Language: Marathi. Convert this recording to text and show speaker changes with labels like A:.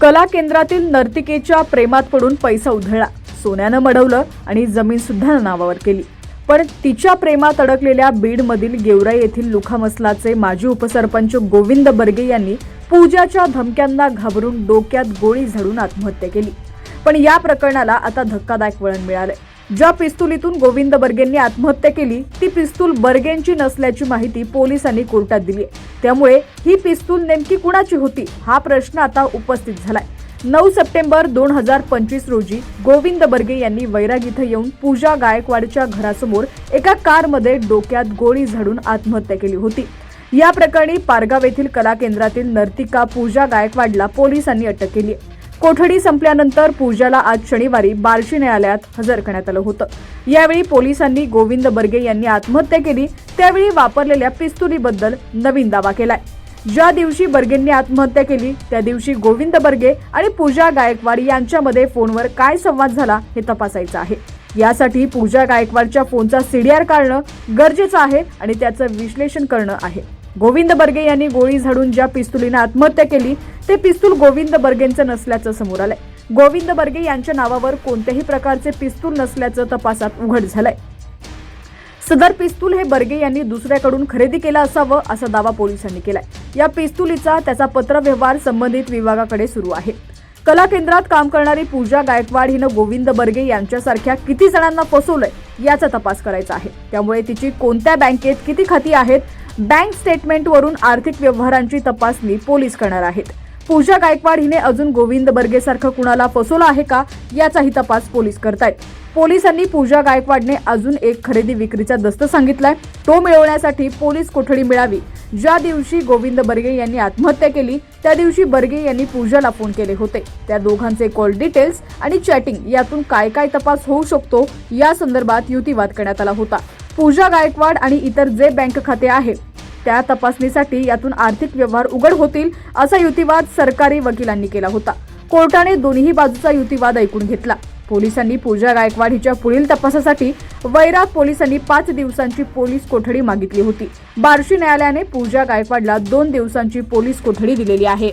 A: कला केंद्रातील नर्तिकेच्या प्रेमात पडून पैसा उधळला. सोन्यानं मडवलं आणि जमीन सुद्धा नावावर केली. पण तिच्या प्रेमात अडकलेल्या बीडमधील गेवराई येथील लुखामसलाचे माजी उपसरपंच गोविंद बर्गे यांनी पूजाच्या धमक्यांना घाबरून डोक्यात गोळी झाडून आत्महत्या केली. पण या प्रकरणाला आता धक्कादायक वळण मिळालंय. ज्या पिस्तुलीतून गोविंद बर्गेंनी आत्महत्या केली ती पिस्तूल बर्गेंची नसल्याची माहिती पोलिसांनी कोर्टात दिली आहे. त्यामुळे ही पिस्तूल नेमकी कुणाची होती हा प्रश्न आता उपस्थित झालाय. नऊ सप्टेंबर दोन हजार पंचवीस रोजी गोविंद बर्गे यांनी वैराग इथं येऊन पूजा गायकवाडच्या घरासमोर एका कारमध्ये डोक्यात गोळी झाडून आत्महत्या केली होती. या प्रकरणी पारगाव येथील कला केंद्रातील नर्तिका पूजा गायकवाडला पोलिसांनी अटक केली आहे. कोठडी संपल्यानंतर पूजाला आज शनिवारी बार्शी न्यायालयात हजर करण्यात आलं होतं. यावेळी पोलिसांनी गोविंद बर्गे यांनी आत्महत्या केली त्यावेळी वापरलेल्या पिस्तुलीबद्दल नवीन दावा केलाय. ज्या दिवशी बर्गेंनी आत्महत्या केली त्या दिवशी गोविंद बर्गे आणि पूजा गायकवाड यांच्यामध्ये फोनवर काय संवाद झाला हे तपासायचं आहे. यासाठी पूजा गायकवाडच्या फोनचा सीडीआर काढणं गरजेचं आहे आणि त्याचं विश्लेषण करणं आहे. गोविंद बर्गे यांनी गोळी झाडून ज्या पिस्तुलीनं आत्महत्या केली ते पिस्तूल गोविंद बर्गेंचं नसल्याचं समोर आलंय. गोविंद बर्गे यांच्या नावावर कोणत्याही प्रकारचे पिस्तूल नसल्याचं तपासात उघड झालंय. सदर पिस्तूल हे बर्गे यांनी दुसऱ्याकडून खरेदी केलं असावं असा दावा पोलिसांनी केलाय. या पिस्तुलीचा त्याचा पत्रव्यवहार संबंधित विभागाकडे सुरू आहे. कला केंद्रात काम करणारी पूजा गायकवाड हिनं गोविंद बर्गे यांच्यासारख्या किती जणांना फसवलंय याचा तपास करायचा आहे. त्यामुळे तिची कोणत्या बँकेत किती खाती आहेत बँक स्टेटमेंटवरून आर्थिक व्यवहारांची तपासणी पोलीस करणार आहेत. पूजा गायकवाड हिने अजून गोविंद बर्गेसारखं कुणाला फसवलं आहे का याचाही तपास पोलीस करतायत. पोलिसांनी पूजा गायकवाडने अजून एक खरेदी विक्रीचा दस्त सांगितलाय. तो मिळवण्यासाठी पोलीस कोठडी मिळावी. ज्या दिवशी गोविंद बर्गे यांनी आत्महत्या केली त्या दिवशी बर्गे यांनी पूजाला फोन केले होते. त्या दोघांचे कॉल डिटेल्स आणि चॅटिंग यातून काय काय तपास होऊ शकतो या संदर्भात युतीवाद करण्यात आला होता. पूजा गायकवाड आणि इतर जे बँक खाते आहे त्या तपासणीसाठी यातून आर्थिक व्यवहार उघड होतील असा युतिवाद सरकारी वकिलांनी केला होता. कोर्टाने दोन्ही बाजूचा युतिवाद ऐकून घेतला. पोलिसांनी पूजा गायकवाड हिच्या पुढील तपासासाठी वैराग पोलिसांनी पाच दिवसांची पोलीस कोठडी मागितली होती. बार्शी न्यायालयाने पूजा गायकवाडला दोन दिवसांची पोलीस कोठडी दिलेली आहे.